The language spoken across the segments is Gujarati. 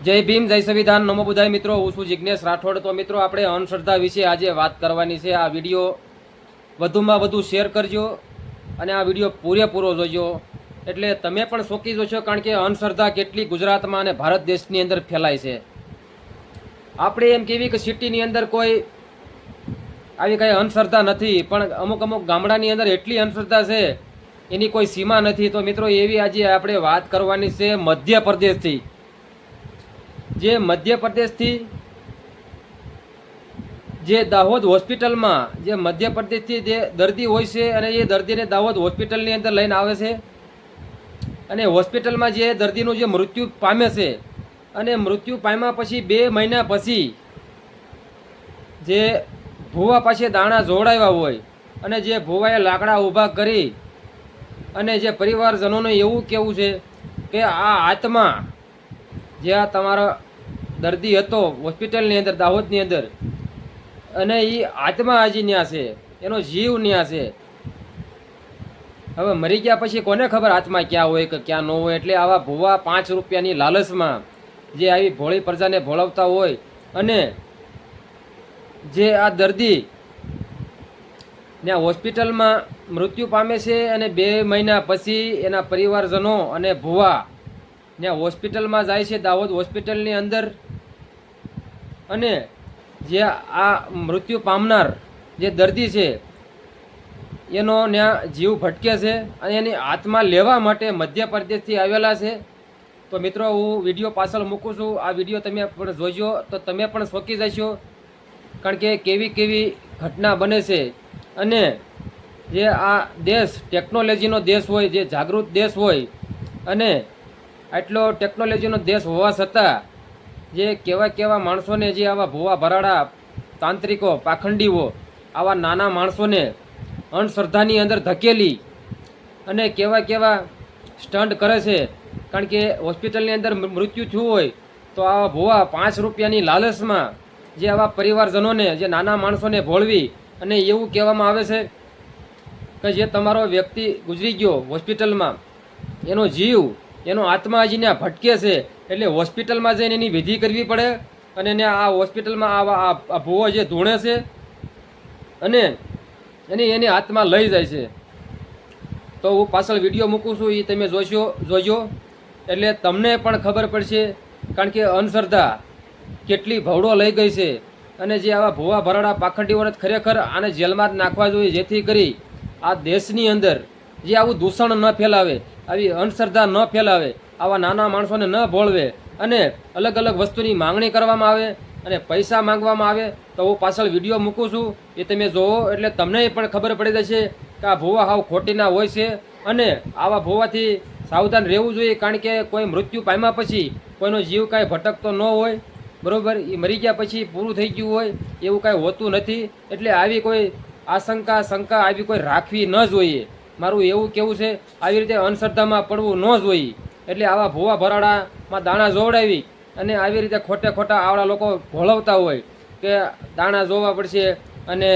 જય ભીમ, જય સંવિધાન. નમો બુધાય મિત્રો, હું છું જિજ્ઞેશ રાઠોડ. તો મિત્રો, આપણે અંધશ્રદ્ધા વિશે આજે વાત કરવાની છે. આ વીડિયો વધુમાં વધુ શેર કરજો અને આ વીડિયો પૂરેપૂરો જોજો. એટલે તમે પણ શોકી જોશો કારણ કે અંધશ્રદ્ધા કેટલી ગુજરાતમાં અને ભારત દેશની અંદર ફેલાય છે. આપણે એમ કેવી કે સિટીની અંદર કોઈ આવી કાંઈ અંધશ્રદ્ધા નથી, પણ અમુક અમુક ગામડાની અંદર એટલી અંધશ્રદ્ધા છે, એની કોઈ સીમા નથી. તો મિત્રો, એવી આજે આપણે વાત કરવાની છે મધ્યપ્રદેશથી. જે મધ્યપ્રદેશથી જે દાહોદ હોસ્પિટલમાં જે મધ્યપ્રદેશથી જે દર્દી હોય છે અને એ દર્દીને દાહોદ હોસ્પિટલની અંદર લઈને આવે છે અને હોસ્પિટલમાં જે દર્દીનું જે મૃત્યુ પામે છે અને મૃત્યુ પામ્યા પછી બે મહિના પછી જે ભૂવા પાસે દાણા જોડાવ્યા હોય અને જે ભૂવાએ લાકડા ઊભા કરી અને જે પરિવારજનોને એવું કહેવું છે કે આ આત્મા જે આ તમારો દર્દી હતો, હોસ્પિટલની અંદર, દાહોદની અંદર. અને એ આત્મા હજી ન્યા છે, એનો જીવ ન્યા છે. હવે મરી ગયા પછી કોને ખબર આત્મા ક્યાં હોય કે ક્યાં ન હોય? એટલે આવા ભૂવા પાંચ રૂપિયાની લાલચમાં જે આવી ભોળી પ્રજાને ભોળવતા હોય અને જે આ દર્દી ત્યાં હોસ્પિટલમાં મૃત્યુ પામે છે અને બે મહિના પછી એના પરિવારજનો અને ભુવા ત્યાં હોસ્પિટલમાં જાય છે દાહોદ હોસ્પિટલની અંદર. અને જે આ મૃત્યુ પામનાર જે દર્દી છે, એનો ત્યાં જીવ ભટકે છે અને એની આત્મા લેવા માટે મધ્યપ્રદેશથી આવેલા છે. તો મિત્રો, હું વીડિયો પાછળ મૂકું છું. આ વીડિયો તમે પણ જોજો. તો તમે પણ શોકી જશો, કારણ કે કેવી કેવી ઘટના બને છે. અને જે આ દેશ, ટેકનોલોજીનો દેશ હોય, જે જાગૃત દેશ હોય, અને આટલો ટેકનોલોજીનો દેશ હોવા છતાં, જે કેવા કેવા માણસોને જે આવા ભૂવા ભરાડા, તાંત્રિકો, પાખંડીઓ, આવા નાના માણસોને અંધશ્રદ્ધાની અંદર ધકેલી અને કેવા કેવા સ્ટન્ટ કરે છે, કારણ કે હોસ્પિટલની અંદર મૃત્યુ થયું હોય, તો આવા ભૂવા પાંચ રૂપિયાની લાલચમાં જે આવા પરિવારજનોને, જે નાના માણસોને ભોળવી અને એવું કહેવામાં આવે છે કે જે તમારો વ્યક્તિ ગુજરી ગયો હોસ્પિટલમાં, એનો જીવ એનો આત્મા હજી ત્યાં ભટકે છે, એટલે હોસ્પિટલમાં જઈને એની વિધિ કરવી પડે અને એને આ હોસ્પિટલમાં આ- ભૂવો જે ધૂણે છે અને એની એની આત્મા લઈ જાય છે. તો હું પાછળ વીડિયો મૂકું છું એ તમે જોશો, જોજો. એટલે તમને પણ ખબર પડશે, કારણ કે અંધશ્રદ્ધા કેટલી ભવડો લઈ ગઈ છે. અને જે આવા ભૂવા ભરાડા પાખંડીઓને ખરેખર આને જેલમાં જ નાખવા જોઈએ, જેથી કરી આ દેશની અંદર જે આવું દૂષણ ન ફેલાવે, આવી અંધશ્રદ્ધા ન ફેલાવે, આવા નાના માણસોને ન ભોળવે અને અલગ અલગ વસ્તુની માંગણી કરવામાં આવે અને પૈસા માંગવામાં આવે, તો હું પાછળ વીડિયો મૂકું છું. એ તમે જોવો, એટલે તમને પણ ખબર પડી જશે કે આ ભૂવા હાવ ખોટીના હોય છે અને આવા ભૂવાથી સાવધાન રહેવું જોઈએ, કારણ કે કોઈ મૃત્યુ પામ્યા પછી કોઈનો જીવ કાંઈ ભટકતો ન હોય, બરાબર? એ મરી ગયા પછી પૂરું થઈ ગયું હોય, એવું કાંઈ હોતું નથી. એટલે આવી કોઈ આશંકા, શંકા, આવી કોઈ રાખવી ન જોઈએ. મારું એવું કેવું છે, આવી રીતે અંધશ્રદ્ધામાં પડવું ન જોઈએ. એટલે આવા ભૂવા ભરાડામાં દાણા જોવડાવી અને આવી રીતે ખોટે ખોટા આવડા લોકો ભોળવતા હોય કે દાણા જોવા પડશે અને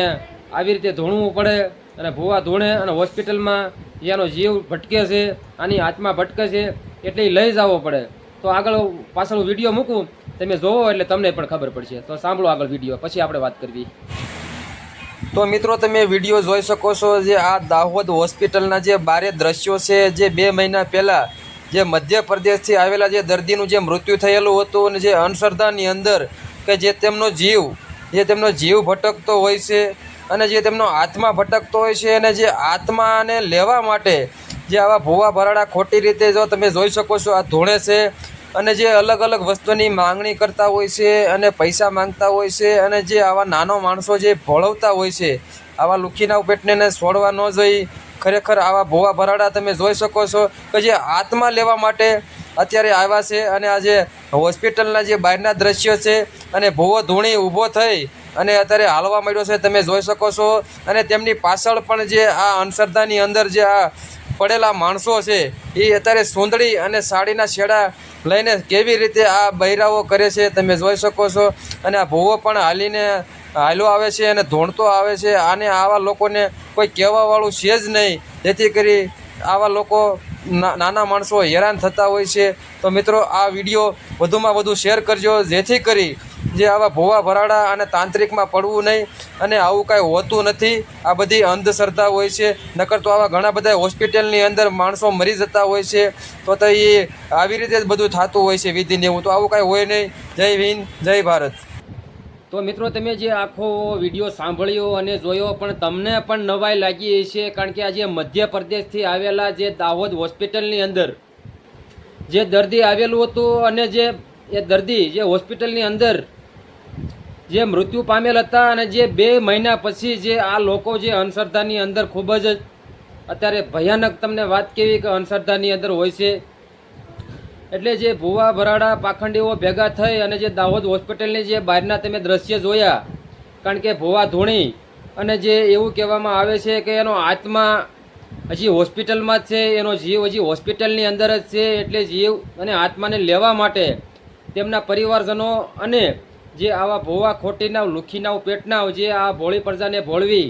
આવી રીતે ધોણવું પડે અને ભૂવા ધૂણે અને હોસ્પિટલમાં જેનો જીવ ભટકે છે, આની હાથમાં ભટકે છે, એટલે લઈ જવો પડે. તો આગળ પાછળ વીડિયો મૂકું, તમે જોવો એટલે તમને પણ ખબર પડશે. તો સાંભળો આગળ વીડિયો, પછી આપણે વાત કરવી. તો મિત્રો, તમે વીડિયો જોઈ શકો છો જે આ દાહોદ હોસ્પિટલના જે બારે દ્રશ્યો છે, જે બે મહિના પહેલાં જે મધ્યપ્રદેશથી આવેલા જે દર્દીનું જે મૃત્યુ થયેલું હતું અને જે અંધશ્રદ્ધાની અંદર કે જે તેમનો જીવ, જે તેમનો જીવ ભટકતો હોય છે અને જે તેમનો આત્મા ભટકતો હોય છે અને જે આત્માને લેવા માટે જે આવા ભૂવા ભરાડા ખોટી રીતે જો તમે જોઈ શકો છો, આ ધૂણે છે અને જે અલગ અલગ વસ્તુની માંગણી કરતા હોય છે અને પૈસા માંગતા હોય છે અને જે આવા નાનો માણસો જે ભોળવતા હોય છે, આવા લુખીના પેટને છોડવા ન જઈ, ખરેખર આવા ભોવા ભરાડા તમે જોઈ શકો છો કે જે આત્મા લેવા માટે અત્યારે આવ્યા છે અને આજે હોસ્પિટલના જે બહારના દ્રશ્યો છે અને ભોવો ધૂણી ઊભો થઈ અને અત્યારે હાલવા માંડ્યો છે તમે જોઈ શકો છો અને તેમની પાછળ પણ જે આ અંધશ્રદ્ધાની અંદર જે આ પડેલા માણસો છે એ અત્યારે સુંદડી અને સાડીના છેડા લઈને કેવી રીતે આ બહેરાઓ કરે છે, તમે જોઈ શકો છો. અને આ ભૂવો પણ હાલીને હાલો આવે છે અને ધોણતો આવે છે. આને આવા લોકોને કોઈ કહેવાવાળું છે જ નહીં. જેથી કરી આવા લોકો નાના માણસો હેરાન થતા હોય છે. તો મિત્રો, આ વીડિયો વધુમાં વધુ શેર કરજો. જેથી કરી જે આવા ભોવા ભરાડા અને તાંત્રિકમાં પડવું નહીં અને આવું કાંઈ હોતું નથી. આ બધી અંધશ્રદ્ધા હોય છે. નકર તો આવા ઘણા બધા હોસ્પિટલની અંદર માણસો મરી જતા હોય છે. તો તો એ આવી રીતે જ બધું થતું હોય છે વિધિને એવું. તો આવું કાંઈ હોય નહીં. જય હિન્દ, જય ભારત. તો મિત્રો તમે જે આખો વીડિયો સાંભળ્યો અને જોયો, પણ તમને પણ નવાઈ લાગી છે કારણ કે આજે મધ્યપ્રદેશથી આવેલા જે દાહોદ હોસ્પિટલની અંદર જે દર્દી આવેલું હતું અને જે એ દર્દી જે હોસ્પિટલની અંદર જે મૃત્યુ પામેલ હતા અને જે બે મહિના પછી જે આ લોકો જે અંધશ્રદ્ધાની અંદર ખૂબ જ અત્યારે ભયાનક તમને વાત કેવી કે અંધશ્રદ્ધાની અંદર હોય છે. એટલે જે ભુવા ભરાડા પાખંડીઓ ભેગા થઈ અને જે દાહોદ હોસ્પિટલની જે બહારના તમે દ્રશ્ય જોયા, કારણ કે ભુવા ધૂણી અને જે એવું કહેવામાં આવે છે કે એનો આત્મા હજી હોસ્પિટલમાં જ છે, એનો જીવ હજી હોસ્પિટલની અંદર જ છે, એટલે જીવ અને આત્માને લેવા માટે તેમના પરિવારજનો અને જે આવા ભોવા ખોટીના લુખીના પેટના જે આ ભોળી પ્રજાને ભોળવી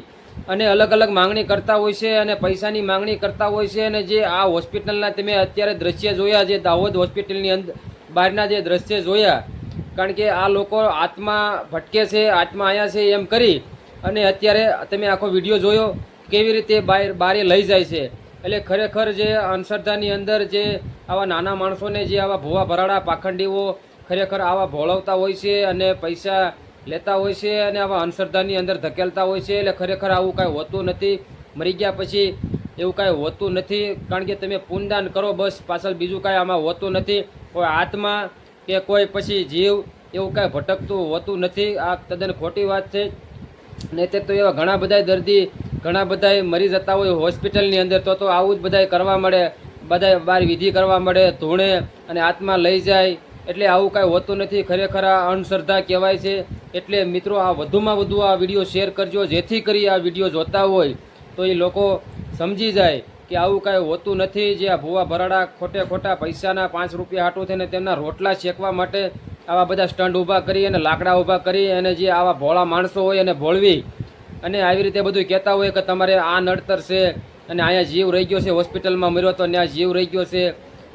અને અલગ અલગ માંગણી કરતા હોય છે અને પૈસાની માંગણી કરતા હોય છે અને જે આ હોસ્પિટલના તમે અત્યારે દ્રશ્ય જોયા, જે દાહોદ હોસ્પિટલની અંદર બહારના જે દ્રશ્ય જોયા, કારણ કે આ લોકો આત્મા ભટકે છે, આત્મા આયા છે એમ કરી અને અત્યારે તમે આખો વીડિયો જોયો કેવી રીતે બહાર બારે લઈ જાય છે. એટલે ખરેખર જે અંધશ્રદ્ધાની અંદર જે આવા નાના માણસોને જે આવા ભોવા ભરાડા, પાખંડીઓ ખરેખર આવા ભોળવતા હોય છે અને પૈસા લેતા હોય છે અને આવા અંધશ્રદ્ધાની અંદર ધકેલતા હોય છે એટલે ખરેખર આવું કાંઈ હોતું નથી. મરી ગયા પછી એવું કાંઈ હોતું નથી. કારણ કે તમે પૂનદાન કરો બસ, પાછળ બીજું કાંઈ આમાં હોતું નથી. કોઈ આત્મા કે કોઈ પછી જીવ એવું કાંઈ ભટકતું હોતું નથી. આ તદ્દન ખોટી વાત છે. નહીં તો એવા ઘણા બધા દર્દી, ઘણા બધા મરી જતા હોય હોસ્પિટલની અંદર તો તો આવું જ બધા કરવા મળે. બધા બહાર વિધિ કરવા મળે, ધૂણે અને આત્મા લઈ જાય. એટલે આવું કાંઈ હોતું નથી. ખરેખર આ અંધશ્રદ્ધા કહેવાય છે. એટલે મિત્રો, આ વધુમાં વધુ આ વીડિયો શેર કરજો. જેથી કરી આ વીડિયો જોતા હોય તો એ લોકો સમજી જાય કે આવું કાંઈ હોતું નથી જે આ ભૂવા ભરાડા ખોટે ખોટા પૈસાના પાંચ રૂપિયા હાટું થઈને તેમના રોટલા શેકવા માટે આવા બધા સ્ટંડ ઊભા કરી અને લાકડા ઊભા કરી અને જે આવા ભોળા માણસો હોય એને ભોળવી અને આવી રીતે બધું કહેતા હોય કે તમારે આ નડતર છે અને અહીંયા જીવ રહી ગયો છે હોસ્પિટલમાં મર્યો તો ત્યાં જીવ રહી ગયો છે.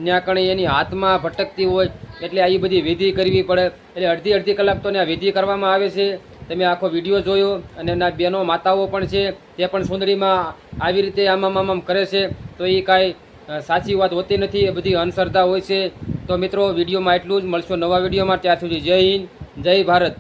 ત્યાં કણી એની હાથમાં ભટકતી હોય એટલે આ બધી વિધિ કરવી પડે. એટલે અડધી અડધી કલાક તો ત્યાં વિધિ કરવામાં આવે છે. તમે આખો વીડિયો જોયો અને એના બહેનો માતાઓ પણ છે, તે પણ સુંદરીમાં આવી રીતે આમામ આમામ કરે છે. તો એ કાંઈ સાચી વાત હોતી નથી, એ બધી અંધશ્રદ્ધા હોય છે. તો મિત્રો, વિડીયોમાં એટલું જ. મળશો નવા વિડીયોમાં. ત્યાં સુધી જય હિન્દ, જય ભારત.